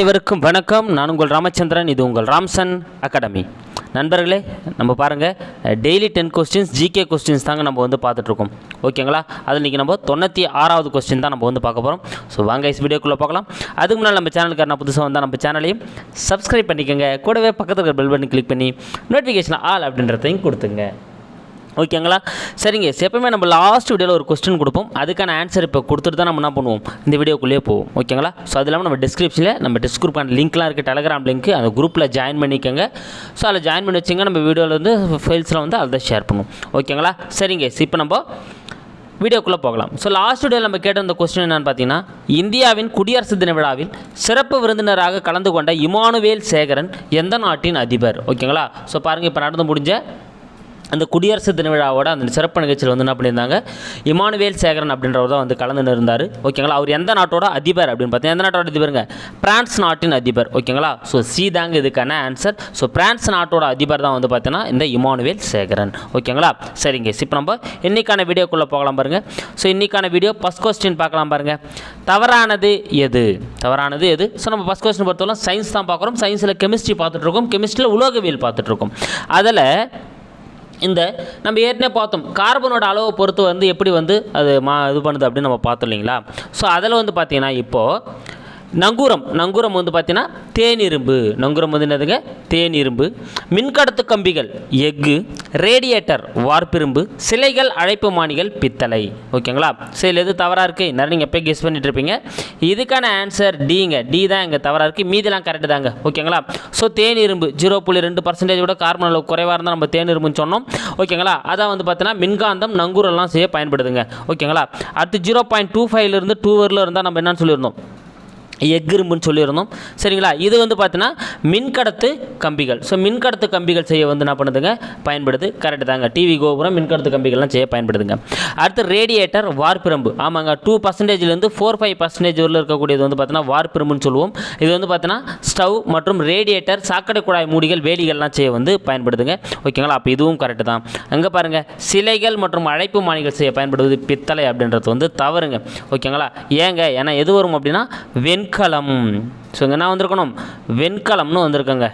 அனைவருக்கும் வணக்கம். நான் உங்கள் ராமச்சந்திரன் இது உங்கள் ராம்சன் அகாடமி. நண்பர்களே நம்ம பாருங்கள் daily ten questions G K questions தாங்க நம்ம வந்து பார்த்துட்ருக்கோம். ஓகேங்களா? அதில் இன்றைக்கி நம்ம தொண்ணூற்றி ஆறாவது கொஸ்டின் தான் நம்ம வந்து பார்க்க போகிறோம் ஸோ வாங்க இஸ் வீடியோக்குள்ளே பார்க்கலாம். அதுக்கு முன்னால் நம்ம சேனலுக்கு நான் புதுசாக வந்தால் நம்ம சேனலையும் சப்ஸ்கிரைப் பண்ணிக்கோங்க. கூடவே பக்கத்தில் இருக்கிற பெல் பட்டன் கிளிக் பண்ணி நோட்டிஃபிகேஷன் ஆல் அப்படின்றதையும் கொடுத்துங்க ஓகேங்களா? சரிங்க. எப்பவுமே நம்ம லாஸ்ட் வீடியோவில் ஒரு கொஸ்டின் கொடுப்போம். அதுக்கான ஆன்சர் இப்போ கொடுத்துட்டு தான் நம்ம என்ன பண்ணுவோம்? இந்த வீடியோக்குள்ளேயே போவோம். ஓகேங்களா? ஸோ அது இல்லாமல் நம்ம டிஸ்கிரிப்ஷனில் நம்ம டிஸ்கிரிப்ஷன் லிங்க்லாம் இருக்குது டெலகிராம் லிங்க் அந்த குரூப்பில் ஜாயின் பண்ணிக்கோங்க. ஸோ அதில் ஜாயின் பண்ணி வச்சிங்க. நம்ம வீடியோவில் வந்து ஃபைல்ஸில் வந்து அதை ஷேர் பண்ணுவோம். ஓகேங்களா? சரிங்க. இப்போ நம்ம வீடியோக்குள்ளே போகலாம். ஸோ லாஸ்ட் வீடியோவில் நம்ம கேட்ட அந்த கொஸ்டின் என்னென்னு பார்த்தீங்கன்னா இந்தியாவின் குடியரசு தின விழாவில் சிறப்பு விருந்தினராக கலந்து கொண்ட இமானுவேல் சேகரன் எந்த நாட்டின் அதிபர்? ஓகேங்களா? ஸோ பாருங்கள் இப்போ நடந்து முடிஞ்ச அந்த குடியரசு தின விழாவோட அந்த சிறப்பு நிகழ்ச்சியில் வந்து என்ன பண்ணியிருந்தாங்க? இமானுவேல் சேகரன் அப்படின்றவர் தான் வந்து கலந்து இருந்தார் ஓகேங்களா? அவர் எந்த நாட்டோட அதிபர் அப்படின்னு பார்த்தீங்கன்னா எந்த நாட்டோட அதிபருங்க? பிரான்ஸ் நாட்டின் அதிபர். ஓகேங்களா? ஸோ சி தாங்க இதுக்கான ஆன்சர் ஸோ பிரான்ஸ் நாட்டோட அதிபர் தான் வந்து பார்த்தீங்கன்னா இந்த இமானுவேல் சேகரன். ஓகேங்களா? சரிங்க. இப்போ நம்ம இன்றைக்கான வீடியோக்குள்ளே போகலாம் பாருங்கள் ஸோ இன்றைக்கான வீடியோ ஃபஸ்ட் கொஸ்டின் பார்க்கலாம் பாருங்கள் தவறானது எது? தவறானது எது? ஸோ நம்ம ஃபஸ்ட் கொஸ்டின் பொறுத்தவரை சயின்ஸ் தான் பார்க்குறோம். சயின்ஸில் கெமிஸ்ட்ரி பார்த்துட்ருக்கோம் கெமிஸ்ட்ரியில் உலோகவியல் பார்த்துட்ருக்கோம் அதில் இந்த நம்ம ஏற்கனவே பார்த்தோம். கார்பனோட அளவை பொறுத்து வந்து எப்படி வந்து அது மா இது பண்ணுது அப்படின்னு நம்ம பார்த்தோம் இல்லைங்களா? ஸோ அதில் வந்து பார்த்திங்கன்னா இப்போது நங்கூரம். நங்கூரம் வந்து பார்த்தீங்கன்னா தேனிரும்பு. நங்கூரம் வந்து என்னதுங்க? தேனிரும்பு. மின்கடத்து கம்பிகள் எஃகு ரேடியேட்டர் வார்ப்பிரும்பு சிலைகள் அழைப்பு மானிகள் பித்தளை. ஓகேங்களா? சரி எது தவறாக இருக்குது நிறைய நீங்கள் எப்போ கெஸ் பண்ணிட்டு இருப்பீங்க. இதுக்கான ஆன்சர் டிங்க டி தான் இங்கே தவறாக இருக்குது மீதிலாம் கரெக்டு தாங்க. ஓகேங்களா? ஸோ தேனிரும்பு ஜீரோ புள்ளி ரெண்டு பர்சன்டேஜ் விட கார்பன் அளவு குறைவாக இருந்தால் நம்ம தேனிரும்புன்னு சொன்னோம். ஓகேங்களா? அதான் வந்து பார்த்தீங்கன்னா மின்காந்தம் நங்கூரெல்லாம் செய்ய பயன்படுதுங்க. ஓகேங்களா? அடுத்து ஜீரோ பாயிண்ட் டூ ஃபைவ்லேருந்து டூ வரல இருந்தால் நம்ம என்னன்னு சொல்லியிருந்தோம். எஃகிரும்புன்னு சொல்லியிருந்தோம். சரிங்களா? இது வந்து பார்த்தீங்கன்னா மின்கடத்து கம்பிகள். ஸோ மின்கடத்து கம்பிகள் செய்ய வந்து என்ன பண்ணுதுங்க? பயன்படுது. கரெக்டு தாங்க. டிவி கோபுரம் மின்கடத்து கம்பிகள்லாம் செய்ய பயன்படுதுங்க. அடுத்து ரேடியேட்டர் வார்ப்பிரம்பு ஆமாங்க. டூ பர்சன்டேஜ்லேருந்து ஃபோர் ஃபைவ் பர்சன்டேஜ் வரல இருக்கக்கூடியது வந்து பார்த்தீங்கன்னா வார்ப்பிரம்புன்னு சொல்லுவோம். இது வந்து பார்த்தீங்கன்னா ஸ்டவ் மற்றும் ரேடியேட்டர் சாக்கடை குழாய் மூடிகள் வேலிகள்லாம் செய்ய வந்து பயன்படுதுங்க. ஓகேங்களா? அப்போ இதுவும் கரெக்டு தான். அங்கே பாருங்கள் சிலைகள் மற்றும் அழைப்பு மாணிகள் செய்ய பயன்படுவது பித்தளை அப்படின்றது வந்து தவறுங்க. ஓகேங்களா? ஏங்க? ஏன்னா எது வரும் அப்படின்னா வெண் வெண்கலம் ஸோ என்ன வந்திருக்கணும். வெண்கலம்னு வந்திருக்கங்க.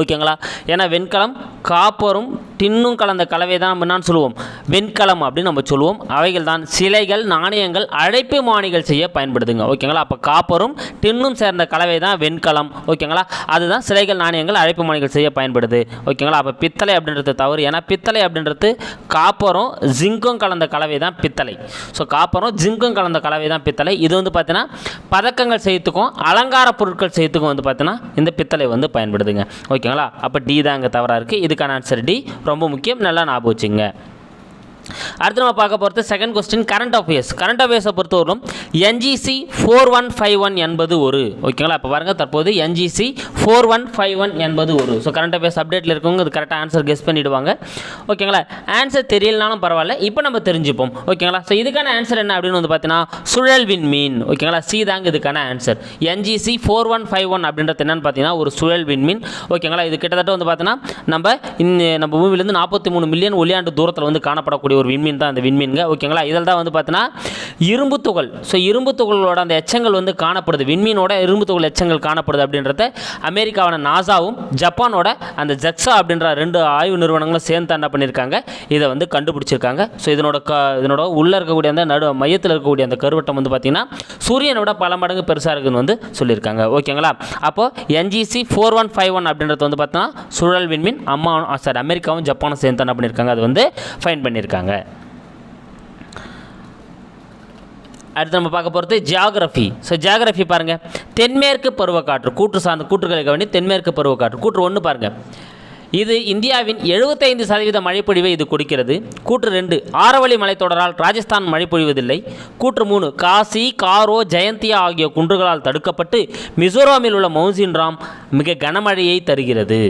ஓகேங்களா? ஏன்னா வெண்கலம் காப்பரும் டின்னும் கலந்த கலவை தான் நம்ம என்னன்னு சொல்லுவோம்? வெண்கலம் அப்படின்னு நம்ம சொல்லுவோம். அவைகள் தான் சிலைகள் நாணயங்கள் அழைப்பு மானிகள் செய்ய பயன்படுதுங்க. ஓகேங்களா? அப்போ காப்பரும் டின்னும் சேர்ந்த கலவை தான் வெண்கலம். ஓகேங்களா? அதுதான் சிலைகள் நாணயங்கள் அழைப்பு மானிகள் செய்ய பயன்படுது. ஓகேங்களா? அப்போ பித்தளை அப்படின்றது தவறு. ஏன்னா பித்தளை அப்படின்றது காப்பரும் ஜிங்கும் கலந்த கலவை தான் பித்தளை. ஸோ காப்பரும் ஜிங்கும் கலந்த கலவை தான் பித்தளை. இது வந்து பார்த்தீங்கன்னா பதக்கங்கள் செய்யத்துக்கும் அலங்கார பொருட்கள் செய்யத்துக்கும் வந்து பார்த்தீங்கன்னா இந்த பித்தளை வந்து பயன்படுதுங்க. ஓகேங்களா? அப்போ டி தான் அங்கே தவறாக இருக்குது இது இதுக்கான ஆன்சர் டி ரொம்ப முக்கியம். நல்லா ஞாபகம் வச்சுங்க. அடுத்து நம்ம பார்க்க போகிறது second question current affairs current அஃபேர்ஸை பொறுத்தவரைக்கும் NGC four one five one என்பது ஒரு. ஓகேங்களா? இப்போ பாருங்கள் தற்போது NGC four one five one என்பது ஒரு. ஸோ கரண்ட் அஃபேர்ஸ் அப்டேட்டில் இருக்கவங்க அது கரெக்டாக ஆன்சர் கெஸ் பண்ணிவிடுவாங்க ஓகேங்களா? ஆன்சர் தெரியலனாலும் பரவாயில்ல. இப்போ நம்ம தெரிஞ்சுப்போம். ஓகேங்களா? ஸோ இதுக்கான ஆன்சர் என்ன அப்படின்னு வந்து பார்த்தீங்கன்னா சுழல் விண்மீன் ஓகேங்களா? சி தாங்க இதுக்கான answer NGC four one five one அப்படின்றது என்னென்னு பார்த்தீங்கன்னா ஒரு சுழல் விண்மீன் ஓகேங்களா? இது கிட்டத்தட்ட வந்து பார்த்தீங்கன்னா நம்ம இந்த நம்ம பூமியிலேருந்து நாற்பத்தி மூணு மில்லியன் ஒளியாண்டு தூரத்தில் வந்து காணப்படக்கூடிய ஒரு விண்மீன் தான் அந்த விண்மீன்க ஓகேங்களா? இதில் தான் வந்து பார்த்தீங்கன்னா இரும்பு துகள். ஸோ இரும்பு துகளோட அந்த எச்சங்கள் வந்து காணப்படுது. விண்மீனோட இரும்பு துகள் எச்சங்கள் காணப்படுது அப்படின்றத அமெரிக்காவான நாசாவும் ஜப்பானோட அந்த ஜெக்ஸா அப்படின்ற ரெண்டு ஆய்வு நிறுவனங்களும் சேர்ந்து என்ன பண்ணியிருக்காங்க இதை வந்து கண்டுபிடிச்சிருக்காங்க. ஸோ இதனோட க இதனோட உள்ளே இருக்கக்கூடிய அந்த நடு மையத்தில் இருக்கக்கூடிய அந்த கருவட்டம் வந்து பார்த்தீங்கன்னா சூரியனோட பல மடங்கு பெருசாக இருக்குதுன்னு வந்து சொல்லியிருக்காங்க. ஓகேங்களா? அப்போது NGC four one five one அப்படின்றது வந்து பார்த்தீங்கன்னா சுழல் விண்மீன். அம்மா சாரி அமெரிக்காவும் ஜப்பானும் சேர்ந்து என்ன பண்ணியிருக்காங்க அது வந்து ஃபைன் பண்ணியிருக்காங்க. அடுத்து நம்ம பார்க்க போகிறது ஜியாகிரஃபி ஸோ ஜியாகிரஃபி பாருங்கள் தென்மேற்கு பருவக்காற்று கூற்று சார்ந்த கூற்றுகளை கவனி தென்மேற்கு பருவக்காற்று கூற்று ஒன்று பாருங்கள் இது இந்தியாவின் எழுபத்தைந்து சதவீத மழைப்பொழிவை இது கொடுக்கிறது. கூற்று ரெண்டு ஆரவழி மலைத்தொடரால் ராஜஸ்தான் மழை பொழிவதில்லை கூற்று மூணு காசி காரோ ஜெயந்தியா ஆகிய குன்றுகளால் தடுக்கப்பட்டு மிசோராமில் உள்ள மவுசின் ராம் மிக கனமழையை தருகிறது.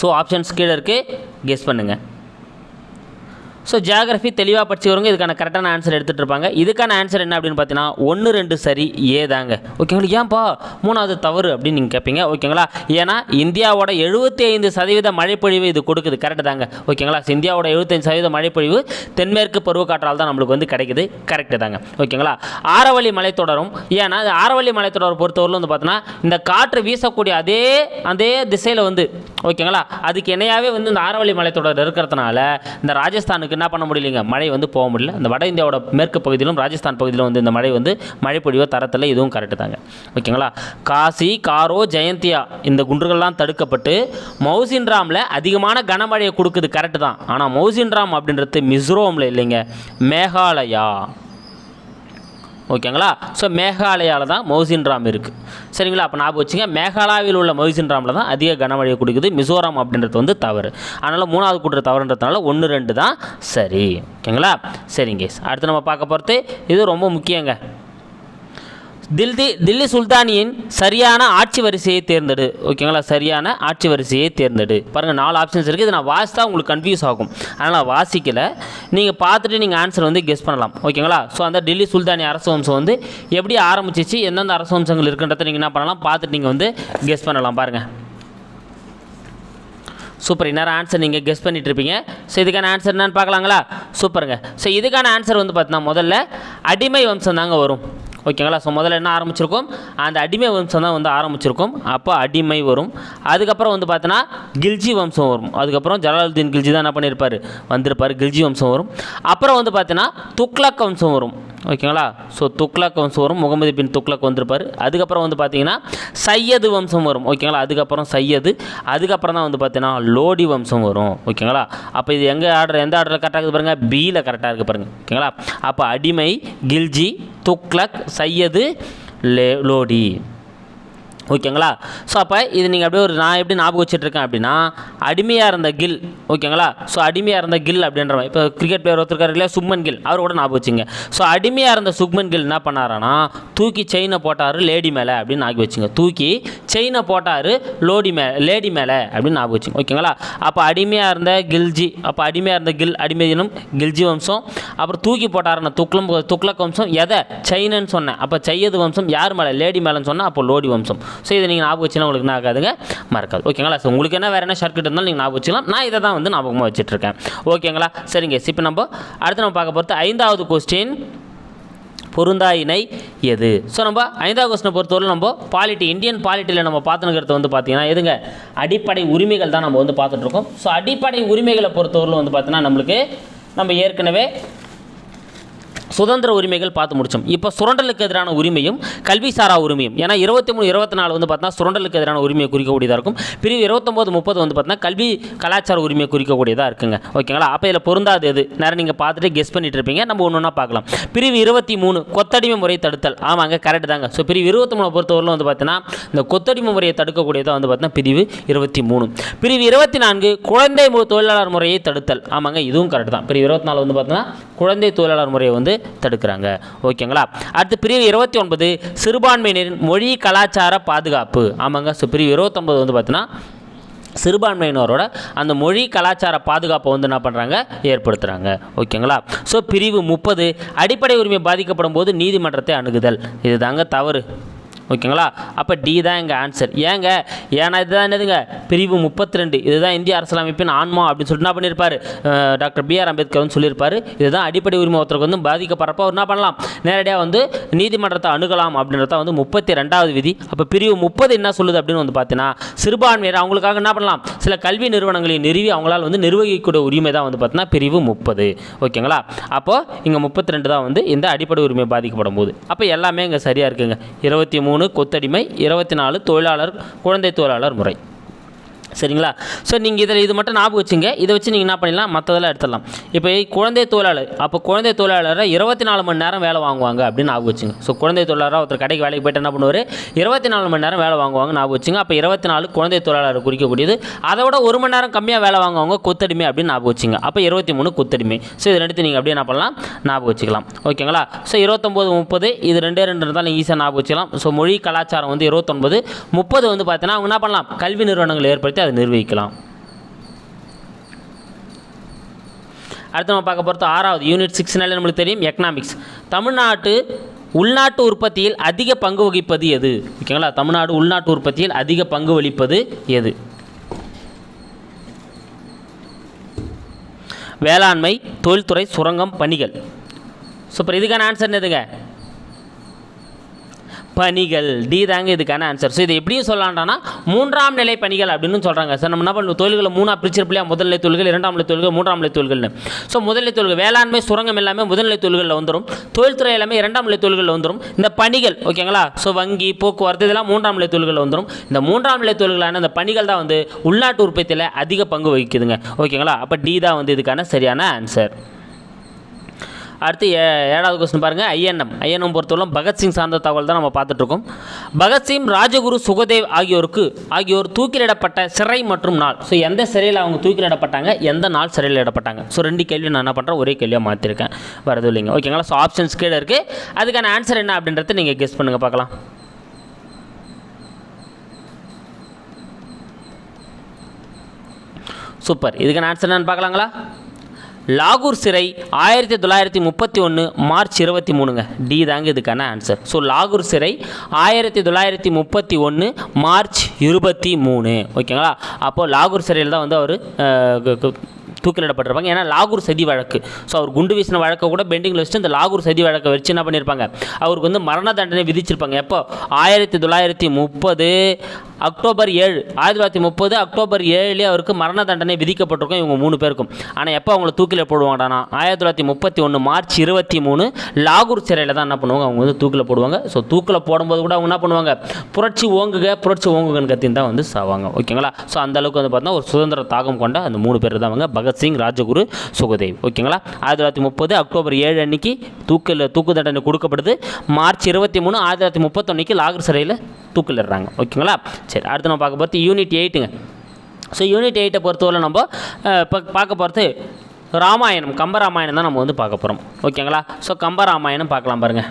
ஸோ ஆப்ஷன்ஸ் கீழே இருக்குது கெஸ் பண்ணுங்கள் ஸோ ஜியாகிரஃபி தெளிவாக படிச்சுக்கிறவங்க இதுக்கான கரெக்டான ஆன்சர் எடுத்துகிட்டு இருப்பாங்க இதுக்கான ஆன்சர் என்ன அப்படின்னு பார்த்தீங்கன்னா ஒன்று ரெண்டு சரி ஏதாங்க ஓகேங்களா ஏன்பா மூணாவது தவறு அப்படின்னு நீங்கள் கேட்பீங்க ஓகேங்களா ஏன்னா இந்தியாவோட எழுபத்தி ஐந்து சதவீத மழைப்பொழிவு இது கொடுக்குது. கரெக்டு தாங்க. ஓகேங்களா இந்தியாவோட எழுபத்தஞ்சு சதவீத மழைப்பொழிவு தென்மேற்கு பருவக்காற்றால் தான் நம்மளுக்கு வந்து கிடைக்குது. கரெக்டு தாங்க. ஓகேங்களா ஆரவழி மலைத்தொடரும் ஏன்னா அது ஆரவள்ளி மலைத்தொடரை பொறுத்தவரையிலும் வந்து பார்த்தீங்கன்னா இந்த காற்று வீசக்கூடிய அதே அதே திசையில் வந்து ஓகேங்களா அதுக்கு இணையாகவே வந்து இந்த ஆரவழி மலைத்தொடர் இருக்கிறதுனால இந்த ராஜஸ்தானுக்கு என்ன பண்ண முடியலைங்க? மழை வந்து போக முடியல. இந்த வட இந்தியாவோட மேற்கு பகுதியிலும் ராஜஸ்தான் பகுதியிலும் வந்து இந்த மழை வந்து மழை பொழிவோ தரத்தில் இதுவும் கரெக்டு தாங்க. ஓகேங்களா? காசி காரோ ஜெயந்தியா இந்த குன்றுகள்லாம் தடுக்கப்பட்டு மௌசின்ராமில் அதிகமான கனமழையை கொடுக்குது கரெக்டு தான். ஆனால் மௌசின்ராம் அப்படின்றது மிசோரமில் இல்லைங்க. மேகாலயா. ஓகேங்களா? ஸோ மேகாலயாவில் தான் மௌசின்ராம் இருக்குது சரிங்களா? அப்போ ஞாபகம் வச்சுங்க மேகாலயாவில் உள்ள மௌசின்ராமில் தான் அதிக கனமழையை கொடுக்குது. மிசோராம் அப்படின்றது வந்து தவறு. அதனால் மூணாவது கூட்டுற தவறுன்றதுனால ஒன்று ரெண்டு தான் சரி. ஓகேங்களா? சரிங்க அடுத்து நம்ம பார்க்க போகிறது இது ரொம்ப முக்கியங்க. தில்லி தில்லி சுல்தானியின் சரியான ஆட்சி வரிசையை தேர்ந்தெடு. ஓகேங்களா சரியான ஆட்சி வரிசையை தேர்ந்தெடு. பாருங்கள் நாலு ஆப்ஷன்ஸ் இருக்குது இது நான் வாசித்தா உங்களுக்கு கன்ஃபியூஸ் ஆகும். அதனால் நான் வாசிக்கலை. நீங்கள் பார்த்துட்டு நீங்கள் ஆன்சர் வந்து கெஸ் பண்ணலாம். ஓகேங்களா ஸோ அந்த டெல்லி சுல்தானி அரசு வம்சம் வந்து எப்படி ஆரம்பிச்சிச்சு? எந்தெந்த அரசு வம்சங்கள் இருக்குன்றத நீங்கள் என்ன பண்ணலாம்? பார்த்துட்டு நீங்கள் வந்து கெஸ் பண்ணலாம். பாருங்கள் சூப்பர் இந்நேரம் ஆன்சர் நீங்கள் கெஸ் பண்ணிகிட்ருப்பீங்க இருப்பீங்க. ஸோ இதுக்கான ஆன்சர் என்னன்னு பார்க்கலாங்களா? சூப்பருங்க ஸோ இதுக்கான ஆன்சர் வந்து பார்த்தீங்கன்னா முதல்ல அடிமை வம்சம் தாங்க வரும். ஓகேங்களா? ஸோ முதல்ல என்ன ஆரம்பிச்சிருக்கோம்? அந்த அடிமை வம்சம் தான் வந்து ஆரம்பிச்சிருக்கோம். அப்போ அடிமை வரும். அதுக்கப்புறம் வந்து பார்த்தோன்னா கில்ஜி வம்சம் வரும். அதுக்கப்புறம் ஜலாலுத்தீன் கில்ஜி தான் என்ன பண்ணியிருப்பார் வந்திருப்பார். கில்ஜி வம்சம் வரும். அப்புறம் வந்து பார்த்தீங்கன்னா துக்ளக் வம்சம் வரும். ஓகேங்களா? ஸோ துக்ளக் வம்சம் வரும். முகமது பின் துக்ளக் வந்திருப்பார். அதுக்கப்புறம் வந்து பார்த்தீங்கன்னா சையது வம்சம் வரும். ஓகேங்களா? அதுக்கப்புறம் சையது. அதுக்கப்புறம் தான் வந்து பார்த்தீங்கன்னா லோடி வம்சம் வரும். ஓகேங்களா? அப்போ இது எங்கே ஆர்டர் எந்த ஆர்டரில் கரெக்டாக இருக்குது பாருங்கள் பியில் கரெக்டாக இருக்குது பாருங்கள் ஓகேங்களா? அப்போ அடிமை கில்ஜி துக்ளக் சையது லோடி ஓகேங்களா? ஸோ அப்போ இது நீங்கள் அப்படியே ஒரு நான் எப்படி ஞாபகம் வச்சுட்ருக்கேன் அப்படின்னா அடிமையாக இருந்த கில் ஓகேங்களா? ஸோ அடிமையாக இருந்த கில் அப்படின்ற மாதிரி. இப்போ கிரிக்கெட் பிளேயர் ஒருத்தர் இல்லையா? சுக்மன் கில். அவர் கூட ஞாபகம் வச்சுங்க. ஸோ அடிமையாக இருந்த சுக்மன் கில் என்ன பண்ணாரானா தூக்கி செயினை போட்டார் லேடி மேலே அப்படின்னு ஞாபகம் வச்சுங்க. தூக்கி செயினை போட்டார் லோடி மே லேடி மேலே அப்படின்னு ஞாபகம் வச்சுங்க. ஓகேங்களா? அப்போ அடிமையாக இருந்த கில்ஜி அப்போ அடிமையாக இருந்த கில் அடிமையினும் கில்ஜி வம்சம் அப்புறம் தூக்கி போட்டாருன்னா துக்ளம் துக்ளக் வம்சம் எதை? செயினன்னு சொன்னேன். அப்போ செய்யது வம்சம் யார் மேலே? லேடி மேலேன்னு சொன்னால் அப்போ லோடி வம்சம். ஸோ இதை நீங்கள் ஞாபகம் வச்சுன்னா உங்களுக்கு என்ன ஆகாதுங்க? மறக்காது. ஓகேங்களா? ஸோ உங்களுக்கு என்ன வேறு என்ன ஷர்ட் இருந்தாலும் நீங்கள் ஞாபகம் வச்சுக்கலாம். நான் இதை தான் வந்து ஞாபகமாக வச்சுட்ருக்கேன். ஓகேங்களா? சரிங்க. இப்போ நம்ம அடுத்து நம்ம பார்க்க போகிறது ஐந்தாவது கொஸ்டின் பொருந்தா இணை எது? ஸோ நம்ம ஐந்தாவது கொஸ்டினை பொறுத்தவரை நம்ம பாலிட்டி இந்தியன் பாலிட்டியில் நம்ம பார்த்துனுக்கிறது வந்து பார்த்தீங்கன்னா எதுங்க? அடிப்படை உரிமைகள் தான் நம்ம வந்து பார்த்துட்ருக்கோம். ஸோ அடிப்படை உரிமைகளை பொறுத்தவரையில் வந்து பார்த்தீங்கன்னா நம்மளுக்கு நம்ம ஏற்கனவே சுதந்திர உரிமைகள் பார்த்து முடிச்சோம். இப்போ சுரண்டலுக்கு எதிரான உரிமையும் கல்வி சாரா உரிமையும். ஏன்னா இருபத்தி மூணு இருபத்தி நாலு வந்து பார்த்தீங்கன்னா சுரண்டலுக்கு எதிரான உரிமையை குறிக்கக்கூடியதாக இருக்கும். பிரிவு இருபத்தொம்போது முப்பது வந்து பார்த்தீங்கன்னா கல்வி கலாச்சார உரிமையை குறிக்கக்கூடியதாக இருக்குங்க. ஓகேங்களா? அப்போ இதில் பொருந்தாது எது? நேரம் நீங்கள் பார்த்துட்டு கெஸ் பண்ணிட்டு இருப்பீங்க. நம்ம ஒன்று ஒன்றா பார்க்கலாம். பிரிவு இருபத்தி மூணு கொத்தடிமை முறையை தடுத்தல். ஆமாங்க கரெக்ட் தாங்க. ஸோ பிரிவு இருபத்தி மூணு பொறுத்தவரையிலும் வந்து பார்த்தீங்கன்னா இந்த கொத்தடிமை முறையை தடுக்கக்கூடியதாக வந்து பார்த்தீங்கன்னா பிரிவு இருபத்தி மூணு. பிரிவு இருபத்தி நான்கு குழந்தை தொழிலாளர் முறையை தடுத்தல். ஆமாங்க இதுவும் கரெக்ட் தான். பிரிவு இருபத்தி நாலு வந்து பார்த்தீங்கன்னா குழந்தை தொழிலாளர் முறையை வந்து தடுக்கிறாங்க. ஓகேங்களா? அடுத்து பிரிவு இருபத்தி ஒன்பது சிறுபான்மையினரின் மொழி கலாச்சார பாதுகாப்பு. ஆமாங்க. ஸோ பிரிவு இருபத்தொன்பது வந்து பார்த்தீங்கன்னா சிறுபான்மையினரோட அந்த மொழி கலாச்சார பாதுகாப்பை வந்து என்ன பண்ணுறாங்க ஏற்படுத்துகிறாங்க ஓகேங்களா? ஸோ பிரிவு முப்பது அடிப்படை உரிமை பாதிக்கப்படும் போது நீதிமன்றத்தை அணுகுதல். இதுதாங்க தவறு. ஓகேங்களா? அப்போ டி தான் எங்கள் ஆன்சர் ஏங்க? ஏன்னா இதுதான் என்னதுங்க? பிரிவு முப்பத்தி ரெண்டு இதுதான் இந்திய அரசியலமைப்பின் ஆன்மா அப்படின்னு சொல்லிட்டு என்ன பண்ணியிருப்பார் டாக்டர் பி ஆர் அம்பேத்கர் வந்து சொல்லியிருப்பாரு இதுதான் அடிப்படை உரிமை ஒருத்தருக்கு வந்து பாதிக்கப்படுறப்ப அவர் என்ன பண்ணலாம்? நேரடியாக வந்து நீதிமன்றத்தை அணுகலாம் அப்படின்றத வந்து முப்பத்தி ரெண்டாவது விதி. அப்போ பிரிவு முப்பது என்ன சொல்லுது அப்படின்னு வந்து பார்த்தீங்கன்னா சிறுபான்மையினர் அவங்களுக்காக என்ன பண்ணலாம்? சில கல்வி நிறுவனங்களை நிறுவி அவங்களால் வந்து நிர்வகிக்கக்கூடிய உரிமை தான் வந்து பார்த்தீங்கன்னா பிரிவு முப்பது. ஓகேங்களா? அப்போது இங்கே முப்பத்தி ரெண்டு தான் வந்து இந்த அடிப்படை உரிமை பாதிக்கப்படும் போது. அப்போ எல்லாமே இங்கே சரியாக இருக்குங்க. இருபத்தி மூணு கொத்தடிமை இருபத்தி நாலு தொழிலாளர் குழந்தை தொழிலாளர் முறை. சரிங்களா? ஸோ நீங்கள் இதில் இது மட்டும் ஞாபகம் வச்சுங்க. இதை வச்சு நீங்கள் என்ன பண்ணிடலாம்? மற்றதெல்லாம் எடுத்துடலாம். இப்போ குழந்தை தொழிலாளர். அப்போ குழந்தை தொழிலாளரை இருபத்தி நாலு மணி நேரம் வேலை வாங்குவாங்க அப்படின்னு ஞாபகம் வச்சுங்க. ஸோ குழந்தை தொழிலாளராக ஒருத்தர் கடைக்கு வேலைக்கு போயிட்டு என்ன பண்ணுவார்? இருபத்தி நாலு மணி நேரம் வேலை வாங்குவாங்க ஞாபகம் வச்சுங்க. அப்போ இருபத்தி நாலு குழந்தை தொழிலாளர் குறிக்கக்கூடியது. அதை விட ஒரு மணி நேரம் கம்மியாக வேலை வாங்குவாங்க கொத்தடிமை அப்படின்னு ஞாபகம் வச்சுங்க. அப்போ இருபத்தி மூணு கொத்தடிமை. ஸோ இது ரெண்டு நீங்கள் அப்படியே என்ன பண்ணலாம்? ஞாபகம் வச்சுக்கலாம். ஓகேங்களா? ஸோ இருபத்தொம்போது முப்பது. இது ரெண்டே ரெண்டு இருந்தாலும் ஈஸியாக ஞாபகம் வச்சுக்கலாம். ஸோ மொழி கலாச்சாரம் வந்து இருபத்தொன்பது. முப்பது வந்து பார்த்தீங்கன்னா அவங்க என்ன பண்ணலாம்? கல்வி நிறுவனங்கள் ஏற்படுத்தி அதை நிர்வகிக்கலாம். அடுத்து நம்ம பார்க்க போகிறது ஆறாவது யூனிட் சிக்ஸ்னாலே நம்மளுக்கு தெரியும் எக்கனாமிக்ஸ் தமிழ்நாட்டு உள்நாட்டு உற்பத்தியில் அதிக பங்கு வகிப்பது எது? ஓகேங்களா? தமிழ்நாடு உள்நாட்டு உற்பத்தியில் அதிக பங்கு வகிப்பது எது? வேளாண்மை தொழில்துறை சுரங்கம் பணிகள். சூப்பர் இதுக்கான ஆன்சர் என்னதுங்க? பணிகள். டி தாங்க இதுக்கான ஆன்சர் ஸோ இது எப்படியும் சொல்லலாம்டானா மூன்றாம் நிலை பணிகள் அப்படின்னு சொல்கிறாங்க சார் நம்ம என்ன பண்ணுவோம் தொழில்களை மூணாக பிரிச்சிருப்பில்லையா முதல்நிலை தொழில்கள் இரண்டாம் நிலை தொழில்கள் மூன்றாம் நிலை தொழில்கள்னு. ஸோ முதல்நிலை தொழில்கள் வேளாண்மை சுரங்கம் எல்லாமே முதல்நிலை தொழில்களில் வந்துடும் தொழில்துறை எல்லாமே இரண்டாம் நிலை தொழில்களில் வந்துடும் இந்த பணிகள் ஓகேங்களா ஸோ வங்கி போக்குவரத்து இதெல்லாம் மூன்றாம் நிலை தொழில்களில் வந்துடும் இந்த மூன்றாம் நிலை தொழில்களான இந்த பணிகள் தான் வந்து உள்நாட்டு உற்பத்தியில் அதிக பங்கு வகிக்குதுங்க. ஓகேங்களா அப்போ டி தான் வந்து இதுக்கான சரியான ஆன்சர் அடுத்து ஏ ஏழாவது கொஸ்டின் பாருங்கள் ஐஎன்எம் ஐஎன்எம் பொறுத்தவரை பகத்சிங் சார்ந்த தகவல் தான் நம்ம பார்த்துட்ருக்கோம். பகத்சிங் ராஜகுரு சுகதேவ் ஆகியோருக்கு ஆகியோர் தூக்கிலிடப்பட்ட சிறை மற்றும் நாள். ஸோ எந்த சிறையில் அவங்க தூக்கிலிடப்பட்டாங்க? எந்த நாள் சிறையில் இடப்பட்டாங்க? ஸோ ரெண்டு கேள்வி நான் என்ன பண்ணுறேன் ஒரே கேள்வியாக மாற்றிருக்கேன் வரது இல்லைங்க. ஓகேங்களா ஸோ ஆப்ஷன்ஸ் கீழே இருக்குது அதுக்கான ஆன்சர் என்ன அப்படின்றத நீங்கள் கெஸ் பண்ணுங்கள் பார்க்கலாம். சூப்பர் இதுக்கான ஆன்சர் என்னன்னு பார்க்கலாங்களா? லாகூர் சிறை ஆயிரத்தி தொள்ளாயிரத்தி முப்பத்தி ஒன்று மார்ச் இருபத்தி மூணுங்க. டி தாங்க இதுக்கான ஆன்சர் ஸோ லாகூர் சிறை ஆயிரத்தி தொள்ளாயிரத்தி முப்பத்தி ஒன்று மார்ச் இருபத்தி மூணு. ஓகேங்களா? அப்போது லாகூர் சிறையில் தான் வந்து அவர் தூக்கிலிடப்பட்டிருப்பாங்க. ஏன்னா லாகூர் சதி வழக்கு. ஸோ அவர் குண்டு வீசின வழக்கை கூட பெண்டிங்கில் வச்சுட்டு இந்த லாகூர் சதி வழக்கை வச்சு என்ன பண்ணியிருப்பாங்க? அவருக்கு வந்து மரண தண்டனை விதிச்சிருப்பாங்க. எப்போ? ஆயிரத்தி தொள்ளாயிரத்தி முப்பது அக்டோபர் ஏழு ஆயிரத்தி தொள்ளாயிரத்தி முப்பது அக்டோபர் ஏழுலேயே அவருக்கு மரண தண்டனை விதிக்கப்பட்டிருக்கும் இவங்க மூணு பேருக்கும். ஆனால் எப்போ அவங்கள தூக்கில் போடுவாங்கடானா? ஆயிரத்தி தொள்ளாயிரத்தி முப்பத்தி ஒன்று மார்ச் இருபத்தி மூணு லாகூர் சிறையில் தான் என்ன பண்ணுவாங்க? அவங்க வந்து தூக்கில் போடுவாங்க. ஸோ தூக்கில் போடும்போது கூட அவங்க என்ன பண்ணுவாங்க? புரட்சி ஓங்குக புரட்சி ஓங்குகன்னு கத்தின்னு தான் வந்து சாவாங்க. ஓகேங்களா ஸோ அந்த அளவுக்கு வந்து பார்த்தா ஒரு சுதந்திர தாகம் கொண்ட அந்த மூணு பேர் தான் அவங்க. பகத்சிங் ராஜகுரு சுகதேவ். ஓகேங்களா ஆயிரத்தி தொள்ளாயிரத்தி முப்பது அக்டோபர் ஏழு அன்னைக்கு தூக்கில் தூக்கு தண்டனை கொடுக்கப்படுது. மார்ச் இருபத்தி மூணு ஆயிரத்தி தொள்ளாயிரத்தி முப்பத்தொன்னைக்கு லாகூர் சிறையில் தூக்கிலிடுறாங்க. ஓகேங்களா? சரி அடுத்து நம்ம பார்க்க போகிறது யூனிட் எயிட்டுங்க ஸோ யூனிட் எயிட்டை பொறுத்தவரை நம்ம இப்போ பார்க்க போகிறது ராமாயணம். கம்பராமாயணம் தான் நம்ம வந்து பார்க்க போகிறோம் ஓகேங்களா? ஸோ கம்பராமாயணம் பார்க்கலாம் பாருங்கள்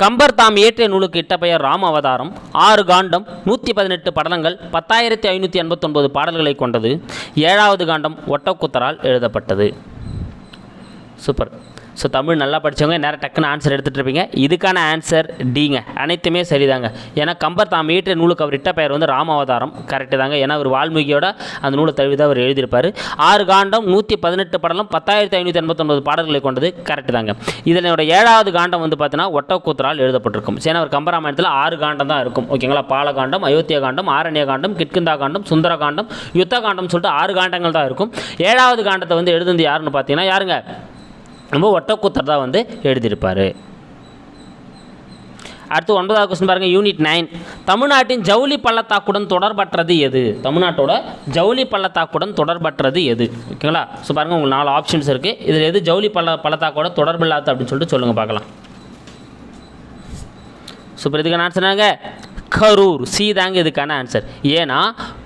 கம்பர் தாம் இயற்றிய நூலுக்கு இட்ட பெயர் ராம அவதாரம் ஆறு காண்டம் நூற்றி பதினெட்டு படலங்கள் பத்தாயிரத்தி ஐநூற்றி எண்பத்தொன்பது பாடல்களை கொண்டது. ஏழாவது காண்டம் ஒட்டக்குத்தரால் எழுதப்பட்டது. சூப்பர் ஸோ தமிழ் நல்லா படித்தவங்க நேரம் டக்குன்னு ஆன்சர் எடுத்துகிட்டு இருப்பீங்க. இதுக்கான ஆன்சர் டிங்க அனைத்துமே சரிதாங்க. ஏன்னா கம்பர் தாம் இயற்றிய நூலுக்கு அவர் இட்ட பெயர் வந்து ராமாவதாரம். கரெக்டு தாங்க. ஏன்னா அவர் வால்மீகியோட அந்த நூலை தழுவி தான் அவர் எழுதியிருப்பார். ஆறு காண்டம் நூற்றி பதினெட்டு படலம் பத்தாயிரத்தி ஐநூற்றி எண்பத்தொன்பது பாடல்களை கொண்டது கரெக்டு தாங்க. இதனோட ஏழாவது காண்டம் வந்து பார்த்தீங்கன்னா ஒட்டக்கூத்தரால் எழுதப்பட்டிருக்கும். ஏன்னா அவர் கம்பராமாயணத்தில் ஆறு காண்டம் தான் இருக்கும். ஓகேங்களா பாலகாண்டம் அயோத்தியா காண்டம் ஆரண்ய காண்டம் கிட்கிந்தா காண்டம் சுந்தர காண்டம் யுத்த காண்டம் சொல்லிட்டு ஆறு காண்டங்கள் தான் இருக்கும். ஏழாவது காண்டத்தை வந்து எழுதுனது யாருன்னு பார்த்தீங்கன்னா யாருங்க? நம்ம ஒட்டக்கூத்தர் தான் வந்து எழுதியிருப்பார். அடுத்து ஒன்பதாவது கொஸ்டின் பாருங்கள் யூனிட் நைன் தமிழ்நாட்டின் ஜவுளி பள்ளத்தாக்குடன் தொடர்பற்றது எது? தமிழ்நாட்டோட ஜவுளி பள்ளத்தாக்குடன் தொடர்பற்றது எது? ஓகேங்களா ஸோ பாருங்கள் உங்களுக்கு நாலு ஆப்ஷன்ஸ் இருக்குது இதில் எது ஜவுளி பள்ள பள்ளத்தாக்கோட தொடர்பு இல்லாத அப்படின்னு சொல்லிட்டு சொல்லுங்கள் பார்க்கலாம். சூப்பர் இதுக்கான ஆன்சர் கரூர். சி தாங்க இதுக்கான ஆன்சர் ஏன்னா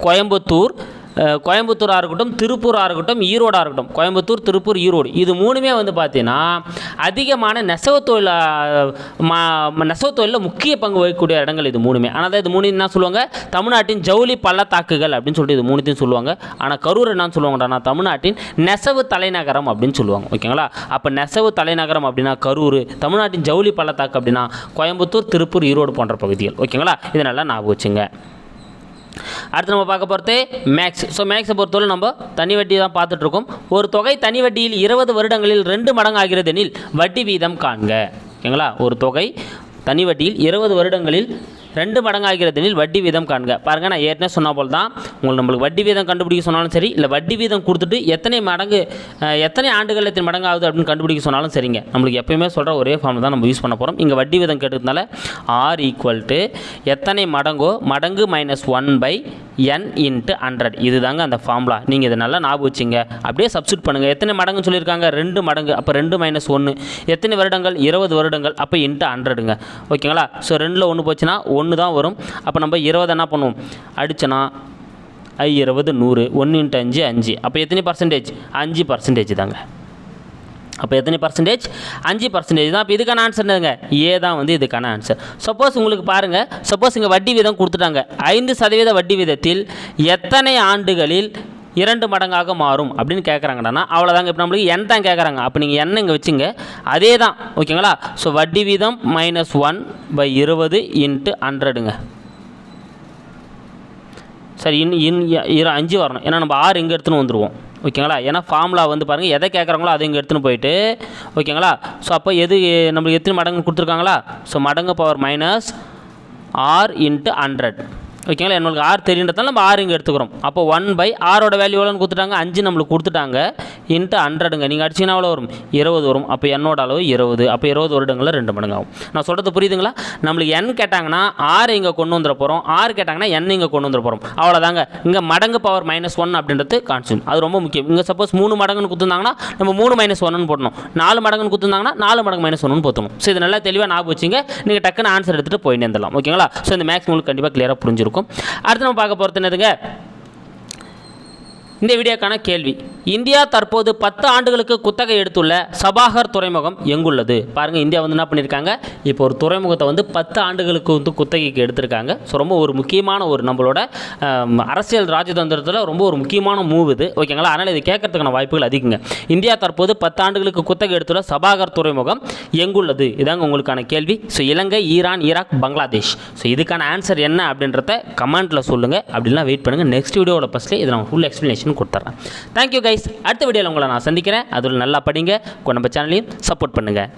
கோயம்புத்தூர் கோயம்புத்தூராக இருக்கட்டும் திருப்பூராக இருக்கட்டும் ஈரோடாக இருக்கட்டும். கோயம்புத்தூர் திருப்பூர் ஈரோடு. இது மூணுமே வந்து பார்த்தீங்கன்னா அதிகமான நெசவு தொழில் நெசவு தொழிலில் முக்கிய பங்கு வகிக்கக்கூடிய இடங்கள் இது மூணுமே. ஆனால் தான் இது மூணு என்ன சொல்லுவாங்க? தமிழ்நாட்டின் ஜவுளி பள்ளத்தாக்குகள் அப்படின்னு சொல்லிட்டு இது மூணுத்தையும் சொல்லுவாங்க. ஆனால் கரூர் என்னன்னு சொல்லுவாங்கன்னா தமிழ்நாட்டின் நெசவு தலைநகரம் அப்படின்னு சொல்லுவாங்க. ஓகேங்களா? அப்போ நெசவு தலைநகரம் அப்படின்னா கரூர் தமிழ்நாட்டின் ஜவுளி பள்ளத்தாக்கு அப்படின்னா கோயம்புத்தூர் திருப்பூர் ஈரோடு போன்ற பகுதிகள். ஓகேங்களா? இது நல்லா ஞாபகம் வச்சுங்க. அடுத்து நம்ம பார்க்க போகிறது மேக்ஸ் ஸோ மேக்ஸை பொறுத்தவரை நம்ம தனி வட்டி தான் பார்த்துட்ருக்கோம் ஒரு தொகை தனி வட்டியில் இருபது வருடங்களில் ரெண்டு மடங்கு ஆகிறது எனில் வட்டி வீதம் காண்க. ஓகேங்களா? ஒரு தொகை தனி வட்டியில் இருபது வருடங்களில் ரெண்டு மடங்கு எனில் வட்டி வீதம் காண்க. பாருங்கள் நான் ஏற்கனவே சொன்ன போல் தான் உங்களுக்கு நம்மளுக்கு வட்டி வீதம் கண்டுபிடிக்க சொன்னாலும் சரி இல்லை வட்டி வீதம் கொடுத்துட்டு எத்தனை மடங்கு எத்தனை ஆண்டுகள் எத்தனை மடங்கு ஆகுது அப்படின்னு கண்டுபிடிக்க சொன்னாலும் சரிங்க. நம்மளுக்கு எப்பயுமே சொல்கிற ஒரே ஃபார்ம் தான் நம்ம யூஸ் பண்ண போகிறோம் இங்கே வட்டி வீதம் கேட்டதுனால ஆர் ஈக்குவல் டு எத்தனை மடங்கோ மடங்கு minus one by N into hundred இது தாங்க அந்த ஃபார்முலா நீங்கள் இதை நல்லா ஞாபகம் வச்சுங்க. அப்படியே சப்ஸ்டியூட் பண்ணுங்கள் எத்தனை மடங்குன்னு சொல்லியிருக்காங்க? ரெண்டு மடங்கு. அப்போ ரெண்டு மைனஸ் ஒன்று எத்தனை வருடங்கள்? இருபது வருடங்கள். அப்போ இன்ட்டு ஹண்ட்ரடுங்க ஓகேங்களா? ஸோ ரெண்டில் ஒன்று போச்சுன்னா ஒன்று தான் வரும். அப்போ நம்ம இருபது என்ன பண்ணுவோம்? அடிச்சோன்னா ஐ இருபது நூறு. ஒன்று இன்ட்டு அஞ்சு அஞ்சு. அப்போ எத்தனை பர்சன்டேஜ் அஞ்சு பர்சன்டேஜ் தாங்க. அப்போ எத்தனை பர்சன்டேஜ் அஞ்சு பர்சன்டேஜ் தான் இப்போ இதுக்கான ஆன்சர் என்னங்க ஏ தான் வந்து இதுக்கான ஆன்சர் சப்போஸ் உங்களுக்கு பாருங்கள் சப்போஸ் இங்கே வட்டி வீதம் கொடுத்துட்டாங்க. ஐந்து சதவீத வட்டி வீதத்தில் எத்தனை ஆண்டுகளில் இரண்டு மடங்காக மாறும் அப்படின்னு கேட்குறாங்கன்னா அவ்வளோதாங்க இப்போ நம்மளுக்கு என் தான் கேட்குறாங்க அப்போ நீங்கள் எண்ணெய் இங்கே வச்சுங்க. அதே தான். ஓகேங்களா ஸோ வட்டி வீதம் மைனஸ் ஒன் பை இருபது இன்ட்டு ஹண்ட்ரடுங்க சரி இன் இன் இரு அஞ்சு வரணும். ஏன்னா நம்ம ஆறு இங்கே எடுத்துன்னு வந்துடுவோம் ஓகேங்களா? ஏன்னா ஃபார்முலா வந்து பாருங்கள் எதை கேட்குறாங்களோ அதை இங்கே எடுத்துன்னு போயிட்டு ஓகேங்களா? ஸோ அப்போ எது நம்மளுக்கு எத்தனை மடங்கு கொடுத்துருக்காங்களா? ஸோ மடங்கு power minus R into hundred ஓகேங்களா? நம்மளுக்கு ஆறு தெரியுன்றதால நம்ம ஆறு இங்கே எடுத்துக்கிறோம். அப்போ ஒன் பை ஆரோட வேல்யூ எவ்வளோன்னு கொடுத்துட்டாங்க? அஞ்சு நம்மளுக்கு கொடுத்துட்டாங்க. இன்ட்டு ஹண்ட்ரடுங்க நீங்கள் அடிச்சிங்கன்னா எவ்வளோ வரும்? இருபது வரும். அப்போ என்னோட அளவு இருபது. அப்போ இருபது வருடங்களில் ரெண்டு மடங்கு ஆகும். நான் சொல்கிறது புரியுதுங்களா? நம்மளுக்கு என் கேட்டாங்கன்னா ஆறு இங்கே கொண்டு வந்துட போகிறோம் ஆறு கேட்டாங்கன்னா என் இங்கே கொண்டு வந்துட போகிறோம் அவ்வளோதாங்க இங்கே மடங்கு பவர் மைனஸ் ஒன் அப்படின்றது கான்சியூம் அது ரொம்ப முக்கியம். இங்கே சப்போஸ் மூணு மடங்குன்னு கொடுத்துருந்தாங்கன்னா நம்ம மூணு மைனஸ் ஒன்னு போடணும். நாலு மடங்குன்னு கொடுத்துருந்தாங்கன்னா நாலு மடங்கு மைனஸ் ஒன்னு போத்தணும் ஸோ இது நல்லா தெளிவாக ஞாபகம் வச்சுங்க. நீங்கள் டக்குன்னு ஆன்சர் எடுத்துகிட்டு போயிட்டு வந்துடலாம் ஓகேங்களா? ஸோ இந்த மேக்ஸ் உங்களுக்கு கண்டிப்பாக கிளியராக புரிஞ்சிருக்கும். இருக்கும். அடுத்து நம்ம பார்க்க போகிறது என்னதுங்க? இந்த வீடியோக்கான கேள்வி. இந்தியா தற்போது பத்து ஆண்டுகளுக்கு குத்தகை எடுத்துள்ள சபாகர் துறைமுகம் எங்குள்ளது? பாருங்கள் இந்தியா வந்து என்ன பண்ணியிருக்காங்க இப்போ ஒரு துறைமுகத்தை வந்து பத்து ஆண்டுகளுக்கு வந்து குத்தகைக்கு எடுத்திருக்காங்க. ஸோ ரொம்ப ஒரு முக்கியமான ஒரு நம்மளோட அரசியல் ராஜதந்திரத்தில் ரொம்ப ஒரு முக்கியமான மூவ் இது. ஓகேங்களா அதனால் இது கேட்கறதுக்கான வாய்ப்புகள் அதிகங்க. இந்தியா தற்போது பத்து ஆண்டுகளுக்கு குத்தகை எடுத்துள்ள சபாகர் துறைமுகம் எங்குள்ளது? இதாங்க உங்களுக்கான கேள்வி. So Ilangai Iran Iraq Bangladesh. So இதுக்கான ஆன்சர் என்ன அப்படின்றத கமெண்ட்டில் சொல்லுங்கள் அப்படிலாம் வெயிட் பண்ணுங்கள் நெக்ஸ்ட் வீடியோட ஃபஸ்ட்டு இதை நான் ஃபுல் எக்ஸ்ப்ளனேஷன் கொடுத்துட்றேன் தேங்க்யூ கைஸ் அடுத்த வீடியோவில் உங்களை நான் சந்திக்கிறேன். அதில் நல்லா படிங்க. நம்ம சேனலையும் சப்போர்ட் பண்ணுங்கள்